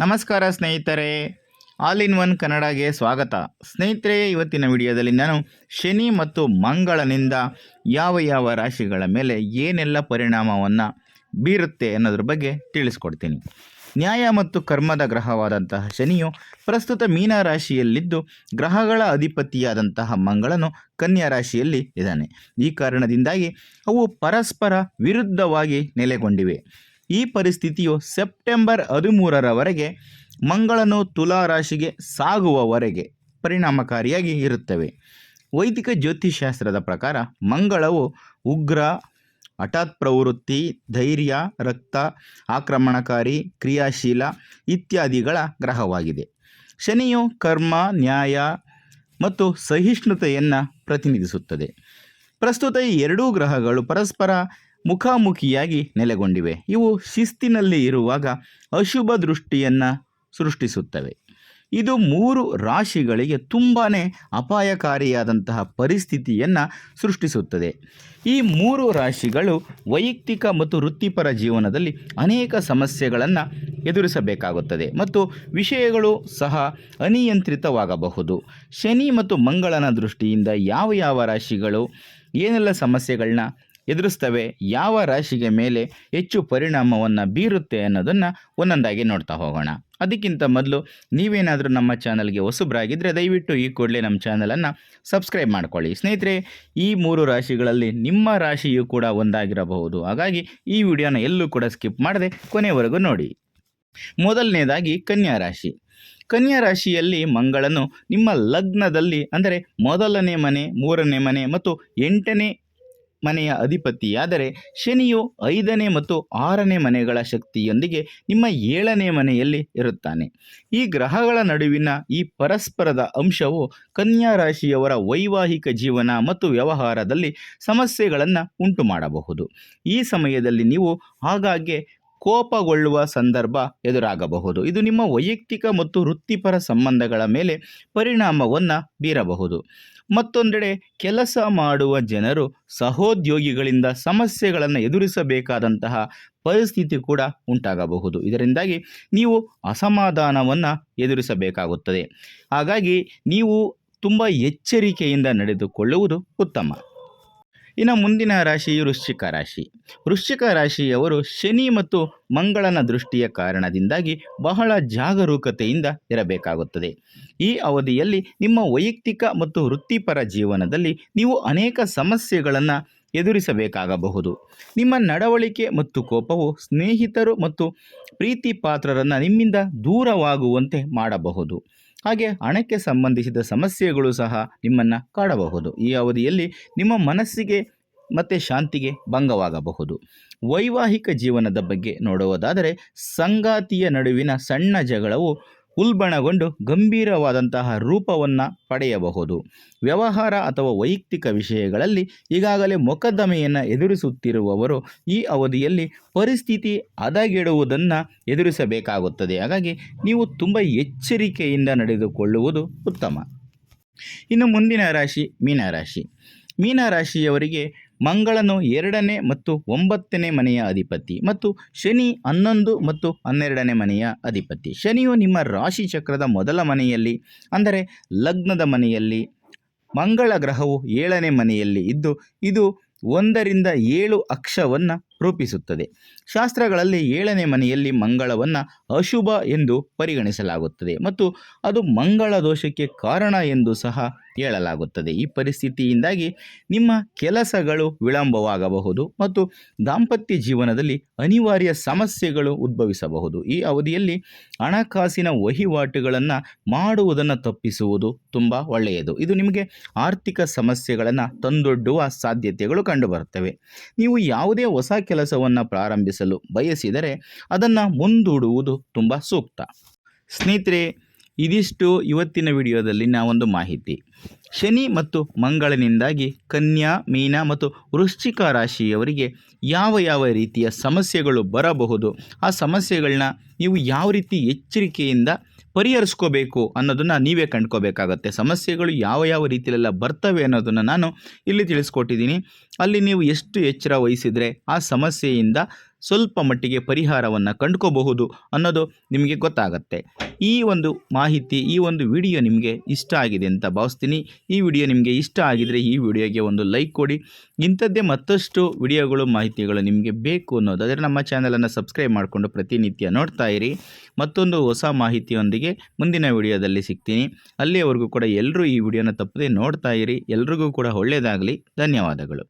ನಮಸ್ಕಾರ ಸ್ನೇಹಿತರೆ. All in one ಕನ್ನಡಗೆ ಸ್ವಾಗತ. ಸ್ನೇಹಿತರೆ, ಇವತ್ತಿನ ವಿಡಿಯೋದಲ್ಲಿ ನಾನು ಶನಿ ಮತ್ತು ಮಂಗಳನಿಂದ ಯಾವ ಯಾವ ರಾಶಿಗಳ ಮೇಲೆ ಏನೆಲ್ಲ ಪರಿಣಾಮವನ್ನು ಬೀರುತ್ತೆ ಅನ್ನೋದ್ರ ಬಗ್ಗೆ ತಿಳಿಸ್ಕೊಡ್ತೀನಿ. ನ್ಯಾಯ ಮತ್ತು ಕರ್ಮದ ಗ್ರಹವಾದಂತಹ ಶನಿಯು ಪ್ರಸ್ತುತ ಮೀನ ರಾಶಿಯಲ್ಲಿದ್ದು, ಗ್ರಹಗಳ ಅಧಿಪತಿಯಾದಂತಹ ಮಂಗಳನು ಕನ್ಯಾ ರಾಶಿಯಲ್ಲಿ ಇದ್ದಾನೆ. ಈ ಕಾರಣದಿಂದಾಗಿ ಅವು ಪರಸ್ಪರ ವಿರುದ್ಧವಾಗಿ ನೆಲೆಗೊಂಡಿವೆ. ಈ ಪರಿಸ್ಥಿತಿಯು ಸೆಪ್ಟೆಂಬರ್ ಹದಿಮೂರರವರೆಗೆ ಮಂಗಳನು ತುಲಾ ರಾಶಿಗೆ ಸಾಗುವವರೆಗೆ ಪರಿಣಾಮಕಾರಿಯಾಗಿ ಇರುತ್ತವೆ. ವೈದಿಕ ಜ್ಯೋತಿಷಾಸ್ತ್ರದ ಪ್ರಕಾರ ಮಂಗಳವು ಉಗ್ರ, ಹಠಾತ್ ಪ್ರವೃತ್ತಿ, ಧೈರ್ಯ, ರಕ್ತ, ಆಕ್ರಮಣಕಾರಿ, ಕ್ರಿಯಾಶೀಲ ಇತ್ಯಾದಿಗಳ ಗ್ರಹವಾಗಿದೆ. ಶನಿಯು ಕರ್ಮ, ನ್ಯಾಯ ಮತ್ತು ಸಹಿಷ್ಣುತೆಯನ್ನು ಪ್ರತಿನಿಧಿಸುತ್ತದೆ. ಪ್ರಸ್ತುತ ಈ ಎರಡೂ ಗ್ರಹಗಳು ಪರಸ್ಪರ ಮುಖಾಮುಖಿಯಾಗಿ ನೆಲೆಗೊಂಡಿವೆ. ಇವು ಶಿಸ್ತಿನಲ್ಲಿ ಇರುವಾಗ ಅಶುಭ ದೃಷ್ಟಿಯನ್ನು ಸೃಷ್ಟಿಸುತ್ತವೆ. ಇದು ಮೂರು ರಾಶಿಗಳಿಗೆ ತುಂಬಾ ಅಪಾಯಕಾರಿಯಾದಂತಹ ಪರಿಸ್ಥಿತಿಯನ್ನು ಸೃಷ್ಟಿಸುತ್ತದೆ. ಈ ಮೂರು ರಾಶಿಗಳು ವೈಯಕ್ತಿಕ ಮತ್ತು ವೃತ್ತಿಪರ ಜೀವನದಲ್ಲಿ ಅನೇಕ ಸಮಸ್ಯೆಗಳನ್ನು ಎದುರಿಸಬೇಕಾಗುತ್ತದೆ ಮತ್ತು ವಿಷಯಗಳು ಸಹ ಅನಿಯಂತ್ರಿತವಾಗಬಹುದು. ಶನಿ ಮತ್ತು ಮಂಗಳನ ದೃಷ್ಟಿಯಿಂದ ಯಾವ ಯಾವ ರಾಶಿಗಳು, ಏನೆಲ್ಲ ಸಮಸ್ಯೆಗಳನ್ನ ಎದುರಿಸ್ತವೆ ಯಾವ ರಾಶಿಗೆ ಮೇಲೆ ಹೆಚ್ಚು ಪರಿಣಾಮವನ್ನು ಬೀರುತ್ತೆ ಅನ್ನೋದನ್ನು ಒಂದೊಂದಾಗಿ ನೋಡ್ತಾ ಹೋಗೋಣ. ಅದಕ್ಕಿಂತ ಮೊದಲು ನೀವೇನಾದರೂ ನಮ್ಮ ಚಾನಲ್ಗೆ ಹೊಸಬ್ರಾಗಿದ್ದರೆ ದಯವಿಟ್ಟು ಈ ಕೂಡಲೇ ನಮ್ಮ ಚಾನಲನ್ನು ಸಬ್ಸ್ಕ್ರೈಬ್ ಮಾಡ್ಕೊಳ್ಳಿ. ಸ್ನೇಹಿತರೆ, ಈ ಮೂರು ರಾಶಿಗಳಲ್ಲಿ ನಿಮ್ಮ ರಾಶಿಯೂ ಕೂಡ ಒಂದಾಗಿರಬಹುದು. ಹಾಗಾಗಿ ಈ ವಿಡಿಯೋನ ಎಲ್ಲೂ ಕೂಡ ಸ್ಕಿಪ್ ಮಾಡದೆ ಕೊನೆವರೆಗೂ ನೋಡಿ. ಮೊದಲನೇದಾಗಿ ಕನ್ಯಾ ರಾಶಿ. ಕನ್ಯಾ ರಾಶಿಯಲ್ಲಿ ಮಂಗಳನು ನಿಮ್ಮ ಲಗ್ನದಲ್ಲಿ, ಅಂದರೆ ಮೊದಲನೇ ಮನೆ, ಮೂರನೇ ಮನೆ ಮತ್ತು ಎಂಟನೇ ಮನೆಯ ಅಧಿಪತಿಯಾದರೆ ಶನಿಯು ಐದನೇ ಮತ್ತು ಆರನೇ ಮನೆಗಳ ಶಕ್ತಿಯೊಂದಿಗೆ ನಿಮ್ಮ ಏಳನೇ ಮನೆಯಲ್ಲಿ ಇರುತ್ತಾನೆ. ಈ ಗ್ರಹಗಳ ನಡುವಿನ ಈ ಪರಸ್ಪರದ ಅಂಶವು ಕನ್ಯಾ ರಾಶಿಯವರ ವೈವಾಹಿಕ ಜೀವನ ಮತ್ತು ವ್ಯವಹಾರದಲ್ಲಿ ಸಮಸ್ಯೆಗಳನ್ನು ಉಂಟು ಮಾಡಬಹುದು ಈ ಸಮಯದಲ್ಲಿ ನೀವು ಆಗಾಗ್ಗೆ ಕೋಪಗೊಳ್ಳುವ ಸಂದರ್ಭ ಎದುರಾಗಬಹುದು. ಇದು ನಿಮ್ಮ ವೈಯಕ್ತಿಕ ಮತ್ತು ವೃತ್ತಿಪರ ಸಂಬಂಧಗಳ ಮೇಲೆ ಪರಿಣಾಮವನ್ನು ಬೀರಬಹುದು. ಮತ್ತೊಂದೆಡೆ ಕೆಲಸ ಮಾಡುವ ಜನರು ಸಹೋದ್ಯೋಗಿಗಳಿಂದ ಸಮಸ್ಯೆಗಳನ್ನು ಎದುರಿಸಬೇಕಾದಂತಹ ಪರಿಸ್ಥಿತಿ ಕೂಡ ಉಂಟಾಗಬಹುದು. ಇದರಿಂದಾಗಿ ನೀವು ಅಸಮಾಧಾನವನ್ನು ಎದುರಿಸಬೇಕಾಗುತ್ತದೆ. ಹಾಗಾಗಿ ನೀವು ತುಂಬ ಎಚ್ಚರಿಕೆಯಿಂದ ನಡೆದುಕೊಳ್ಳುವುದು ಉತ್ತಮ. ಇನ್ನು ಮುಂದಿನ ರಾಶಿಯು ವೃಶ್ಚಿಕ ರಾಶಿ. ವೃಶ್ಚಿಕ ರಾಶಿಯವರು ಶನಿ ಮತ್ತು ಮಂಗಳನ ದೃಷ್ಟಿಯ ಕಾರಣದಿಂದಾಗಿ ಬಹಳ ಜಾಗರೂಕತೆಯಿಂದ ಇರಬೇಕಾಗುತ್ತದೆ. ಈ ಅವಧಿಯಲ್ಲಿ ನಿಮ್ಮ ವೈಯಕ್ತಿಕ ಮತ್ತು ವೃತ್ತಿಪರ ಜೀವನದಲ್ಲಿ ನೀವು ಅನೇಕ ಸಮಸ್ಯೆಗಳನ್ನು ಎದುರಿಸಬೇಕಾಗಬಹುದು. ನಿಮ್ಮ ನಡವಳಿಕೆ ಮತ್ತು ಕೋಪವು ಸ್ನೇಹಿತರು ಮತ್ತು ಪ್ರೀತಿ ಪಾತ್ರರನ್ನು ನಿಮ್ಮಿಂದ ದೂರವಾಗುವಂತೆ ಮಾಡಬಹುದು. ಹಾಗೆ ಹಣಕ್ಕೆ ಸಂಬಂಧಿಸಿದ ಸಮಸ್ಯೆಗಳು ಸಹ ನಿಮ್ಮನ್ನು ಕಾಡಬಹುದು. ಈ ಅವಧಿಯಲ್ಲಿ ನಿಮ್ಮ ಮನಸ್ಸಿಗೆ ಮತ್ತು ಶಾಂತಿಗೆ ಭಂಗವಾಗಬಹುದು. ವೈವಾಹಿಕ ಜೀವನದ ಬಗ್ಗೆ ನೋಡುವುದಾದರೆ ಸಂಗಾತಿಯ ನಡುವಿನ ಸಣ್ಣ ಜಗಳವು ಉಲ್ಬಣಗೊಂಡು ಗಂಭೀರವಾದಂತಹ ರೂಪವನ್ನು ಪಡೆಯಬಹುದು. ವ್ಯವಹಾರ ಅಥವಾ ವೈಯಕ್ತಿಕ ವಿಷಯಗಳಲ್ಲಿ ಈಗಾಗಲೇ ಮೊಕದ್ದಮೆಯನ್ನು ಎದುರಿಸುತ್ತಿರುವವರು ಈ ಅವಧಿಯಲ್ಲಿ ಪರಿಸ್ಥಿತಿ ಹದಗೆಡುವುದನ್ನು ಎದುರಿಸಬೇಕಾಗುತ್ತದೆ. ಹಾಗಾಗಿ ನೀವು ತುಂಬ ಎಚ್ಚರಿಕೆಯಿಂದ ನಡೆದುಕೊಳ್ಳುವುದು ಉತ್ತಮ. ಇನ್ನು ಮುಂದಿನ ರಾಶಿ ಮೀನರಾಶಿ. ಮೀನರಾಶಿಯವರಿಗೆ ಮಂಗಳನು ಎರಡನೇ ಮತ್ತು ಒಂಬತ್ತನೇ ಮನೆಯ ಅಧಿಪತಿ ಮತ್ತು ಶನಿ ಹನ್ನೊಂದು ಮತ್ತು ಹನ್ನೆರಡನೇ ಮನೆಯ ಅಧಿಪತಿ. ಶನಿಯು ನಿಮ್ಮ ರಾಶಿ ಚಕ್ರದ ಮೊದಲ ಮನೆಯಲ್ಲಿ, ಅಂದರೆ ಲಗ್ನದ ಮನೆಯಲ್ಲಿ, ಮಂಗಳ ಗ್ರಹವು ಏಳನೇ ಮನೆಯಲ್ಲಿ ಇದ್ದು, ಇದು ಒಂದರಿಂದ ಏಳು ಅಕ್ಷವನ್ನು ರೂಪಿಸುತ್ತದೆ. ಶಾಸ್ತ್ರಗಳಲ್ಲಿ ಏಳನೇ ಮನೆಯಲ್ಲಿ ಮಂಗಳವನ್ನು ಅಶುಭ ಎಂದು ಪರಿಗಣಿಸಲಾಗುತ್ತದೆ ಮತ್ತು ಅದು ಮಂಗಳ ದೋಷಕ್ಕೆ ಕಾರಣ ಎಂದು ಸಹ ಹೇಳಲಾಗುತ್ತದೆ. ಈ ಪರಿಸ್ಥಿತಿಯಿಂದಾಗಿ ನಿಮ್ಮ ಕೆಲಸಗಳು ವಿಳಂಬವಾಗಬಹುದು ಮತ್ತು ದಾಂಪತ್ಯ ಜೀವನದಲ್ಲಿ ಅನಿವಾರ್ಯ ಸಮಸ್ಯೆಗಳು ಉದ್ಭವಿಸಬಹುದು. ಈ ಅವಧಿಯಲ್ಲಿ ಹಣಕಾಸಿನ ವಹಿವಾಟುಗಳನ್ನು ಮಾಡುವುದನ್ನು ತಪ್ಪಿಸುವುದು ತುಂಬ ಒಳ್ಳೆಯದು. ಇದು ನಿಮಗೆ ಆರ್ಥಿಕ ಸಮಸ್ಯೆಗಳನ್ನು ತಂದೊಡ್ಡುವ ಸಾಧ್ಯತೆಗಳು ಕಂಡುಬರುತ್ತವೆ. ನೀವು ಯಾವುದೇ ಹೊಸ ಕೆಲಸವನ್ನು ಪ್ರಾರಂಭಿಸಲು ಬಯಸಿದರೆ ಅದನ್ನು ಮುಂದೂಡುವುದು ತುಂಬ ಸೂಕ್ತ. ಸ್ನೇಹಿತರೆ, ಇದಿಷ್ಟು ಇವತ್ತಿನ ವಿಡಿಯೋದಲ್ಲಿ ಒಂದು ಮಾಹಿತಿ. ಶನಿ ಮತ್ತು ಮಂಗಳನಿಂದಾಗಿ ಕನ್ಯಾ, ಮೀನ ಮತ್ತು ವೃಶ್ಚಿಕ ರಾಶಿಯವರಿಗೆ ಯಾವ ಯಾವ ರೀತಿಯ ಸಮಸ್ಯೆಗಳು ಬರಬಹುದು, ಆ ಸಮಸ್ಯೆಗಳನ್ನ ನೀವು ಯಾವ ರೀತಿ ಎಚ್ಚರಿಕೆಯಿಂದ ಪರಿಹರಿಸ್ಕೋಬೇಕು ಅನ್ನೋದನ್ನು ನೀವೇ ಕಂಡ್ಕೋಬೇಕಾಗತ್ತೆ. ಸಮಸ್ಯೆಗಳು ಯಾವ ಯಾವ ರೀತಿಯಲ್ಲೆಲ್ಲ ಬರ್ತವೆ ಅನ್ನೋದನ್ನು ನಾನು ಇಲ್ಲಿ ತಿಳಿಸ್ಕೊಟ್ಟಿದ್ದೀನಿ. ಅಲ್ಲಿ ನೀವು ಎಷ್ಟು ಎಚ್ಚರ ವಹಿಸಿದರೆ ಆ ಸಮಸ್ಯೆಯಿಂದ ಸ್ವಲ್ಪ ಮಟ್ಟಿಗೆ ಪರಿಹಾರವನ್ನು ಕಂಡುಕೋಬಹುದು ಅನ್ನೋದು ನಿಮಗೆ ಗೊತ್ತಾಗುತ್ತೆ. ಈ ಒಂದು ಮಾಹಿತಿ, ಈ ಒಂದು ವಿಡಿಯೋ ನಿಮಗೆ ಇಷ್ಟ ಆಗಿದೆ ಅಂತ ಭಾವಿಸ್ತೀನಿ. ಈ ವಿಡಿಯೋ ನಿಮಗೆ ಇಷ್ಟ ಆಗಿದರೆ ಈ ವಿಡಿಯೋಗೆ ಒಂದು ಲೈಕ್ ಕೊಡಿ. ಇಂಥದ್ದೇ ಮತ್ತಷ್ಟು ವಿಡಿಯೋಗಳು, ಮಾಹಿತಿಗಳು ನಿಮಗೆ ಬೇಕು ಅನ್ನೋದಾದರೆ ನಮ್ಮ ಚಾನಲನ್ನು ಸಬ್ಸ್ಕ್ರೈಬ್ ಮಾಡಿಕೊಂಡು ಪ್ರತಿನಿತ್ಯ ನೋಡ್ತಾ ಇರಿ. ಮತ್ತೊಂದು ಹೊಸ ಮಾಹಿತಿಯೊಂದಿಗೆ ಮುಂದಿನ ವಿಡಿಯೋದಲ್ಲಿ ಸಿಗ್ತೀನಿ. ಅಲ್ಲಿಯವರೆಗೂ ಕೂಡ ಎಲ್ಲರೂ ಈ ವಿಡಿಯೋನ ತಪ್ಪದೆ ನೋಡ್ತಾ ಇರಿ. ಎಲ್ರಿಗೂ ಕೂಡ ಒಳ್ಳೆಯದಾಗಲಿ ಧನ್ಯವಾದಗಳು.